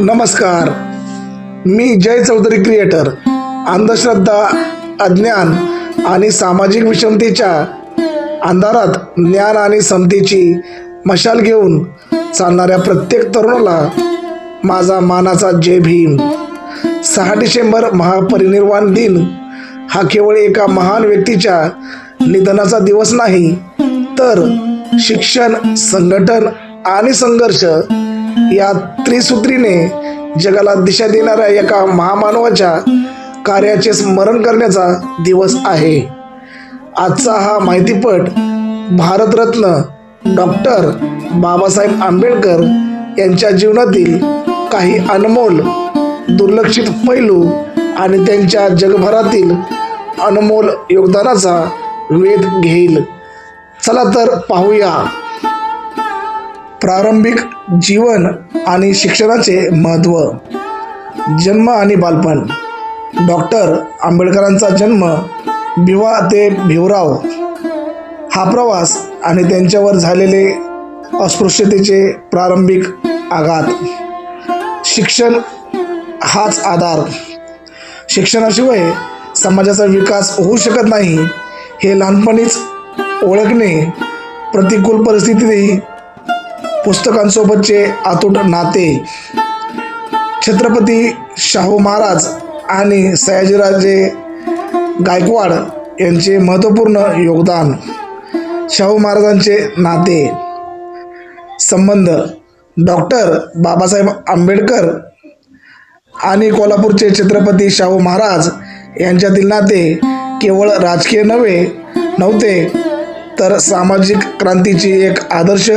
नमस्कार. मी जय चौधरी क्रिएटर अंधश्रद्धा अज्ञान आणि सामाजिक विषमतेच्या अंधारात ज्ञान आणि समतेची मशाल घेऊन चालणाऱ्या प्रत्येक तरुणाला माझा मानाचा जय भीम. सहा डिसेंबर महापरिनिर्वाण दिन हा केवळ एका महान व्यक्तीच्या निधनाचा दिवस नाही तर शिक्षण संघटन आणि संघर्ष या त्रिसूत्रीने जगाला दिशा देणाऱ्या एका महामानवाच्या कार्याचे स्मरण करण्याचा दिवस आहे. आजचा हा माहितीपट भारतरत्न डॉक्टर बाबासाहेब आंबेडकर यांच्या जीवनातील काही अनमोल दुर्लक्षित पैलू आणि त्यांच्या जगभरातील अनमोल योगदानाचा वेध घेईल. चला तर पाहूया. प्रारंभिक जीवन आणि शिक्षणाचे महत्त्व. जन्म आणि बालपण. डॉक्टर आंबेडकरांचा जन्म भिवा ते भिवराव. हा प्रवास आणि त्यांच्यावर झालेले अस्पृश्यतेचे प्रारंभिक आघात. शिक्षण हाच आधार. शिक्षणाशिवाय समाजाचा विकास होऊ शकत नाही हे लहानपणीच ओळखणे प्रतिकूल परिस्थितीतही पुस्तकांसोबतचे आतूट नाते. छत्रपती शाहू महाराज आणि सयाजीराजे गायकवाड यांचे महत्त्वपूर्ण योगदान. शाहू महाराजांचे नाते. संबंध. डॉक्टर बाबासाहेब आंबेडकर आणि कोल्हापूरचे छत्रपती शाहू महाराज यांच्यातील नाते केवळ राजकीय नव्हे नव्हते तर सामाजिक क्रांतीची एक आदर्श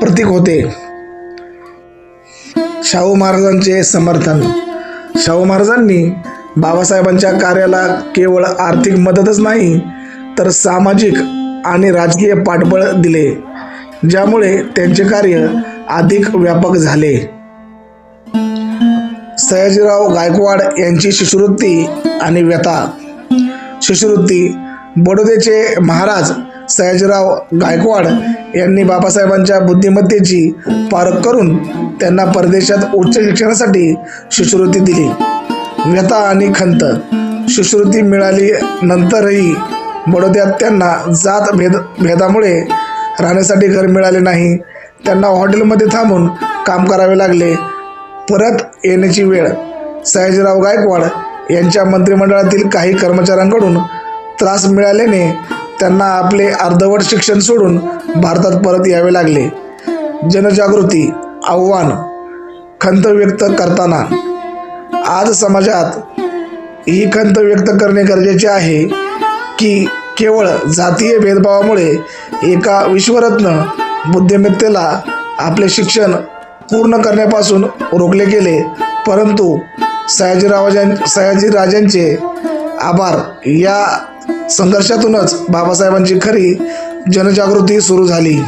प्रतीक होते. शाहू महाराजांचे समर्थन. शाहू महाराजांनी बाबासाहेबांच्या कार्याला केवळ आर्थिक मदतच नाही तर सामाजिक आणि राजकीय पाठबळ दिले ज्यामुळे त्यांचे कार्य अधिक व्यापक झाले. सयाजीराव गायकवाड यांची शिष्यवृत्ती आणि व्यथा. शिष्यवृत्ती बडोद्याचे महाराज सयाजीराव गायकवाड यांनी बाबासाहेबांच्या बुद्धिमत्तेची पारख करून त्यांना परदेशात उच्च शिक्षणासाठी शिष्यवृत्ती दिली. व्यथा आणि खंत शिष्यवृत्ती मिळाली नंतरही बडोद्यात त्यांना जात भेद भेदामुळे राहण्यासाठी घर मिळाले नाही. त्यांना हॉटेलमध्ये थांबून काम करावे लागले. परत येण्याची वेळ. सयाजीराव गायकवाड यांच्या मंत्रिमंडळातील काही कर्मचाऱ्यांकडून त्रास मिळाल्याने त्यांना आपले अर्धवट शिक्षण सोडून भारतात परत यावे लागले. जनजागृती आव्हान खंत व्यक्त करताना. आज समाजात ही खंत व्यक्त करणे गरजेचे आहे की केवळ जातीय भेदभावामुळे एका विश्वरत्न बुद्धिमत्तेला आपले शिक्षण पूर्ण करण्यापासून रोखले गेले. परंतु सयाजीरावाजां सयाजीराजांचे आभार या संघर्षातूनच बाबासाहेबांची खरी जनजागृती सुरू झाली.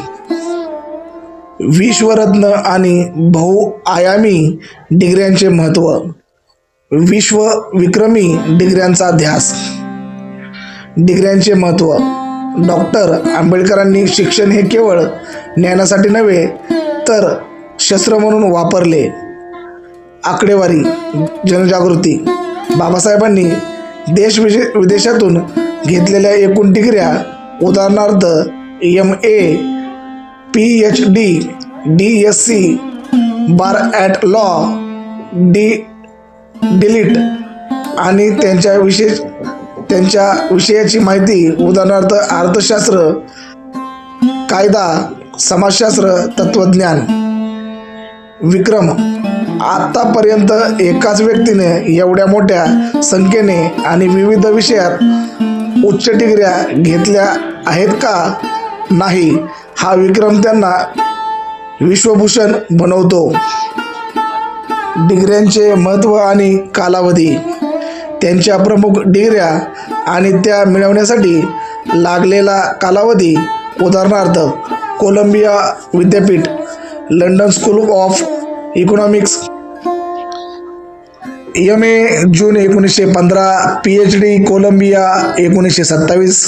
विश्वरत्न आणि बहुआयामी डिग्र्यांचे महत्त्व. विश्व विक्रमी डिग्र्यांचा ध्यास डिग्र्यांचे महत्त्व. डॉक्टर आंबेडकरांनी शिक्षण हे केवळ ज्ञानासाठी नव्हे तर शस्त्र म्हणून वापरले. आकडेवारी जनजागृती. बाबासाहेबांनी देश विजे विदेशातून घेतलेल्या एकूण डिग्र्या उदाहरणार्थ M A P H D D S C bar at law D Litt आणि त्यांच्या विशेष त्यांच्या विषयाची माहिती उदाहरणार्थ अर्थशास्त्र कायदा समाजशास्त्र तत्त्वज्ञान विक्रम आतापर्यंत एकाच व्यक्तीने एवढ्या मोठ्या संख्येने आणि विविध विषयात उच्च डिग्र्या घेतल्या आहेत का? नाही. हा विक्रम त्यांना विश्वभूषण बनवतो. डिग्र्यांचे महत्त्व आणि कालावधी. त्यांच्या प्रमुख डिग्र्या आणि त्या मिळवण्यासाठी लागलेला कालावधी उदाहरणार्थ कोलंबिया विद्यापीठ London school of economics M A June एकोणीसशे पंधरा पी एच डी कोलंबिया एकोणीसशे सत्तावीस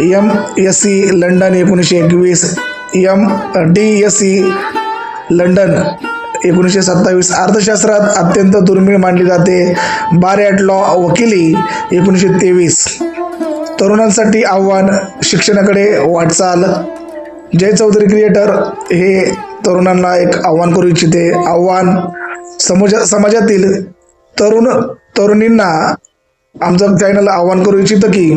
एम एस सी लंडन एकोणीसशे एकवीस M D S C London एकोणीसशे सत्तावीस. अर्थशास्त्रात अत्यंत दुर्मिळ मानली जाते. बार ॲट लॉ वकिली एकोणीसशे तेवीस. तरुणांसाठी आव्हान शिक्षणाकडे वाटचाल. जय चौधरी क्रिएटर हे तरुणांना एक आव्हान करू इच्छिते. आव्हान समज समाजातील तरुण तरुणींना आमचं चॅनल आव्हान करू इच्छितं की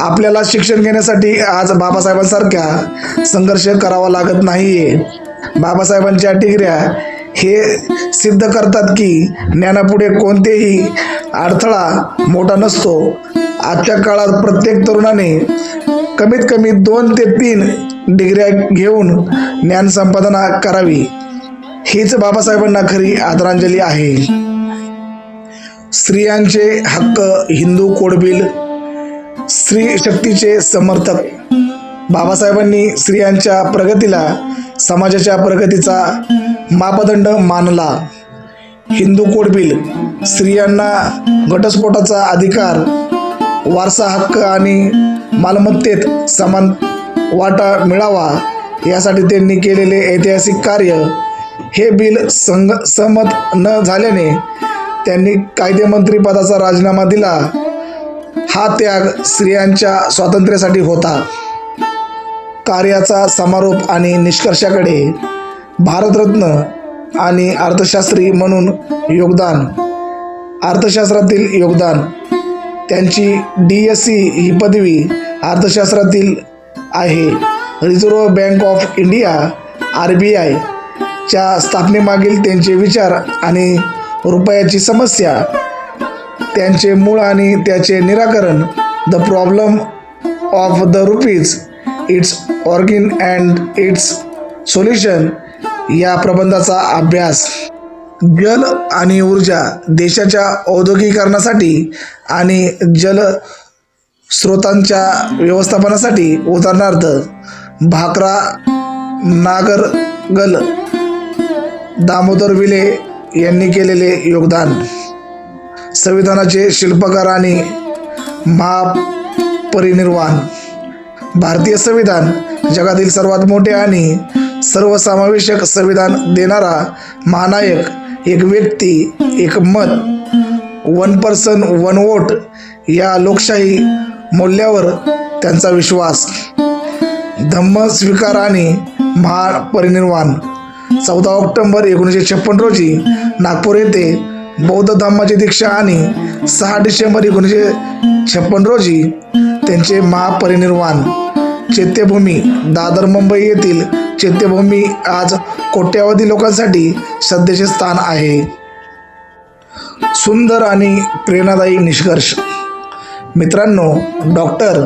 आपल्याला शिक्षण घेण्यासाठी आज बाबासाहेबांसारख्या संघर्ष करावा लागत नाहीये. बाबासाहेबांच्या डिग्र्या हे सिद्ध करतात की ज्ञानापुढे कोणतेही अडथळा मोठा नसतो. आजच्या काळात प्रत्येक तरुणाने कमीत कमी दोन ते तीन डिग्र्या घेऊन ज्ञान संपादना करावी. हीच बाबासाहेबांना खरी आदरांजली आहे. स्त्रियांचे हक्क हिंदू कोडबिल स्त्री शक्तीचे समर्थक. बाबासाहेबांनी स्त्रियांच्या प्रगतीला समाजाच्या प्रगतीचा मापदंड मानला. हिंदू कोडबिल स्त्रियांना घटस्फोटाचा अधिकार वारसा हक्क आणि मालमत्तेत समान वाटा मिळावा यासाठी त्यांनी केलेले ऐतिहासिक कार्य हे बिल संग सहमत न झाल्याने त्यांनी कायदेमंत्री पदाचा राजीनामा दिला. हा त्याग स्त्रियांच्या स्वातंत्र्यासाठी होता. कार्याचा समारोप आणि निष्कर्षाकडे भारतरत्न आणि अर्थशास्त्री म्हणून योगदान अर्थशास्त्रातील योगदान त्यांची डी एस सी ही पदवी अर्थशास्त्रातील आहे. Reserve Bank of India R B आयच्या स्थापनेमागील त्यांचे विचार आणि रुपयाची समस्या त्यांचे मूळ आणि त्याचे निराकरण the problem of the rupees its origin and its solution या प्रबंधाचा अभ्यास. जल आणि ऊर्जा देशाच्या औद्योगिकरणासाठी आणि जल स्रोतांच्या व्यवस्थापनासाठी उदाहरणार्थ भाकरा नागरगल दामोदर विले यांनी केलेले योगदान. संविधानाचे शिल्पकार आणि महापरिनिर्वाण. भारतीय संविधान जगातील सर्वात मोठे आणि सर्वसमावेशक संविधान देणारा महानायक एक व्यक्ती एक मत वन पर्सन वन वोट या लोकशाही मूल्यावर त्यांचा विश्वास धम्म स्वीकार आणि महापरिनिर्वाण. चौदा ऑक्टोंबर एकोणीसशे छप्पन रोजी नागपूर येथे बौद्ध धम्माची दीक्षा आणि सहा डिसेंबर एकोणीसशे छप्पन रोजी त्यांचे महापरिनिर्वाण. चैत्यभूमी दादर मुंबई येथील चैत्यभूमी आज कोट्यावधी लोकांसाठी श्रद्धेचे स्थान आहे. सुंदर आणि प्रेरणादायी निष्कर्ष. मित्रांनो डॉक्टर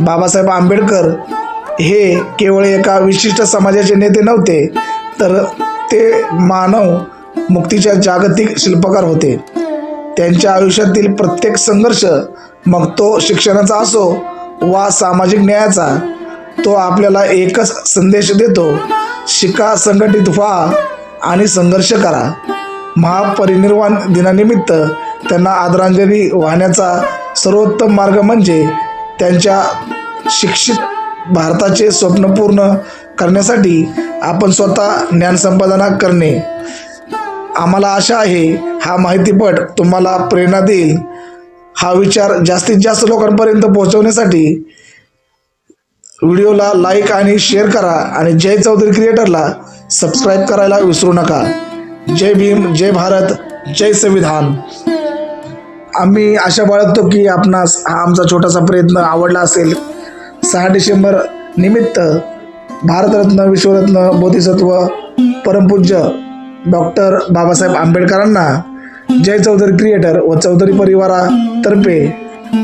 बाबासाहेब आंबेडकर हे केवळ एका विशिष्ट समाजाचे नेते नव्हते तर ते मानव मुक्तीच्या जागतिक शिल्पकार होते. त्यांच्या आयुष्यातील प्रत्येक संघर्ष मग तो शिक्षणाचा असो वा सामाजिक न्यायाचा तो आपल्याला एकच संदेश देतो शिका संघटित व्हा आणि संघर्ष करा. महापरिनिर्वाण दिनानिमित्त त्यांना आदरांजली वाहण्याचा सर्वोत्तम मार्ग म्हणजे त्यांच्या शिक्षित भारताचे स्वप्न पूर्ण करण्यासाठी आपण स्वतः ज्ञानसंपादना करणे. आम्हाला आशा आहे हा माहितीपट तुम्हाला प्रेरणा देईल. हा विचार जास्तीत जास्त लोकांपर्यंत पोहोचवण्यासाठी व्हिडिओला लाईक आणि शेअर करा आणि जय चौधरी क्रिएटरला सबस्क्राईब करायला विसरू नका. जय भीम जय भारत जय संविधान. आम्ही आशा बाळगतो की आपणास हा आमचा छोटासा प्रयत्न आवडला असेल. सहा डिसेंबर निमित्त भारतरत्न विश्वरत्न बोधिसत्व परमपूज्य डॉक्टर बाबासाहेब आंबेडकरांना जय चौधरी क्रिएटर व चौधरी परिवारातर्फे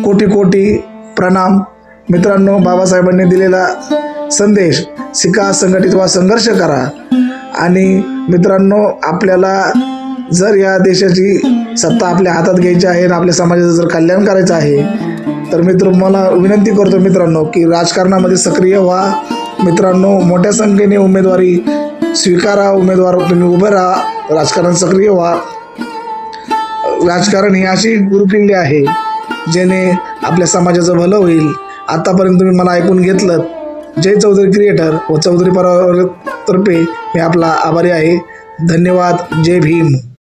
कोटी कोटी प्रणाम. मित्रांनो बाबासाहेबांनी दिलेला संदेश शिका संघटित वा संघर्ष करा. आणि मित्रांनो आपल्याला जर या देशाची सत्ता आपल्या हातात घ्यायची आहे आणि आपल्या समाजाचं जर कल्याण करायचं आहे तर मित्र मला विनंती करतो मित्रांनो की राजकारणामध्ये सक्रिय व्हा. मित्रांनो मोठ्या संख्येने उमेदवारी स्वीकारा उमेदवार तुम्ही उभे राहा राजकारण सक्रिय व्हा. राजकारण ही अशी गुरुकिल्ली आहे जेणे आपल्या समाजाचं भलं होईल. आतापर्यंत तुम्ही मला ऐकून घेतलं. जय चौधरी क्रिएटर व चौधरी परिवारातर्फे मी आपला आभारी आहे. धन्यवाद. जय भीम.